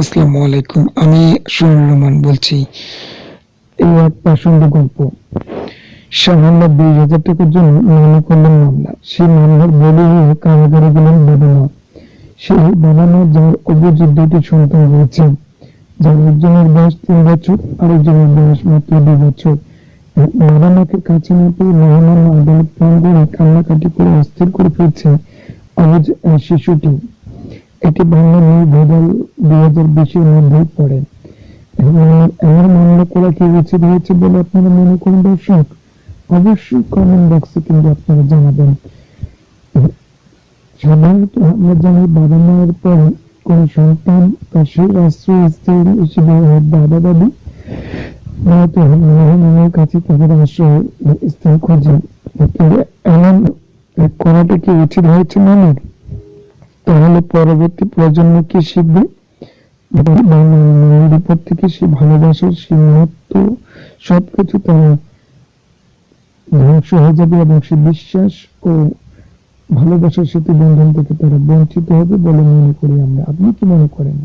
আসসালামু আলাইকুম। আমি রহমান বলছি। গল্প। সামান্য দুই হাজার টাকার জন্য করলেন মামলা। সেই মামলার হয়ে কারাগারে গেলেন বাবা মা সেই বাবা মা যার অভিজিৎ দুটি সন্তান রয়েছে। যার একজনের বয়স তিন বছর, আরেকজনের বয়স মাত্র দুই বছর। বাবা মাকে কাছে না পেয়ে মেহমান আদালত প্রাঙ্গণে কান্নাকাটি করে অস্থির করে ফেলছে। অবুজ শিশুটি। এটি বাংলা নিয়ে ভেদাল দুই হাজার বিশের মধ্যেই পড়ে এমন মামলা করা কি উচিত হয়েছে বলে আপনারা মনে করেন দর্শক? অবশ্যই কমেন্ট বক্সে কিন্তু আপনারা জানাবেন। সাধারণত আমরা জানি বাবা মায়ের পর কোন সন্তান তার সেই আশ্রয় স্থল হিসেবে দাদি নয়তো মেহমানের কাছে তাদের আশ্রয় স্থান খোঁজে। এমন করাটা কি উচিত হয়েছে মানের তাহলে পরবর্তী প্রজন্ম কি শিখবে? থেকে সে ভালোবাসার সে মহত্ব সবকিছু তারা ধ্বংস হয়ে যাবে এবং সে বিশ্বাস ও ভালোবাসার সাথে বন্ধন থেকে তারা বঞ্চিত হবে বলে মনে করি আমরা। আপনি কি মনে করেন?